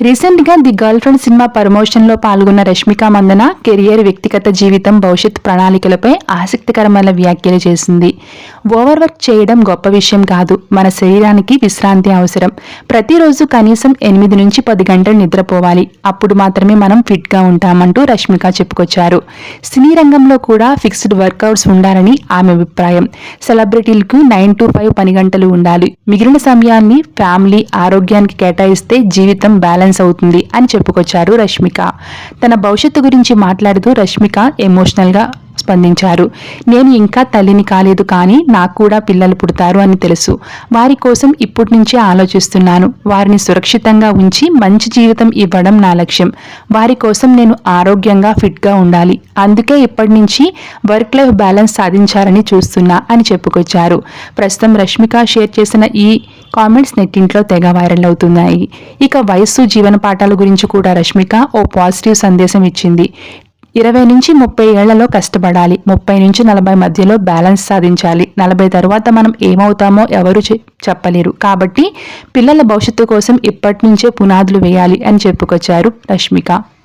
రీసెంట్గా the girl friend cinema ప్రమోషన్లో పాల్గొన్న రష్మిక మందన కెరియర్ వ్యక్తిగత జీవితం భవిష్యత్ ప్రణాళికలపై ఆసక్తికరమైన వ్యాఖ్యలు చేసింది. ఓవర్ వర్క్ చేయడం గొప్ప విషయం కాదు. మన శరీరానికి విశ్రాంతి అవసరం. ప్రతిరోజు కనీసం ఎనిమిది నుంచి పది గంటలు నిద్రపోవాలి. అప్పుడు మాత్రమే మనం ఫిట్గా ఉంటామంటూ రష్మిక చెప్పుకొచ్చారు. సినీ రంగంలో కూడా ఫిక్స్డ్ వర్కౌట్స్ ఉండాలని ఆమె అభిప్రాయం. సెలబ్రిటీలకు నైన్ టు ఫైవ్ పని గంటలు ఉండాలి. మిగిలిన సమయాన్ని ఫ్యామిలీ ఆరోగ్యానికి కేటాయిస్తే జీవితం బ్యాలెన్స్ అవుతుంది అని చెప్పుకొచ్చారు రష్మిక. తన భవిష్యత్తు గురించి మాట్లాడుతూ రష్మిక ఎమోషనల్గా స్పందించారు. నేను ఇంకా తల్లిని కాలేదు కానీ నాకు కూడా పిల్లలు పుడతారు అని తెలుసు. వారి కోసం ఇప్పటి నుంచే ఆలోచిస్తున్నాను. వారిని సురక్షితంగా ఉంచి మంచి జీవితం ఇవ్వడం నా లక్ష్యం. వారి కోసం నేను ఆరోగ్యంగా ఫిట్గా ఉండాలి. అందుకే ఇప్పటి నుంచి వర్క్ లైఫ్ బ్యాలెన్స్ సాధించాలని చూస్తున్నా అని చెప్పుకొచ్చారు. ప్రస్తుతం రష్మిక షేర్ చేసిన ఈ కామెంట్స్ నెట్టింట్లో తెగ వైరల్ అవుతున్నాయి. ఇక వయస్సు జీవన పాఠాల గురించి కూడా రష్మిక ఓ పాజిటివ్ సందేశం ఇచ్చింది. ఇరవై నుంచి ముప్పై ఏళ్ళలో కష్టపడాలి. ముప్పై నుంచి నలభై మధ్యలో బ్యాలెన్స్ సాధించాలి. నలభై తర్వాత మనం ఏమవుతామో ఎవరు చెప్పలేరు. కాబట్టి పిల్లల భవిష్యత్తు కోసం ఇప్పటి నుంచే పునాదులు వేయాలి అని చెప్పుకొచ్చారు రష్మిక.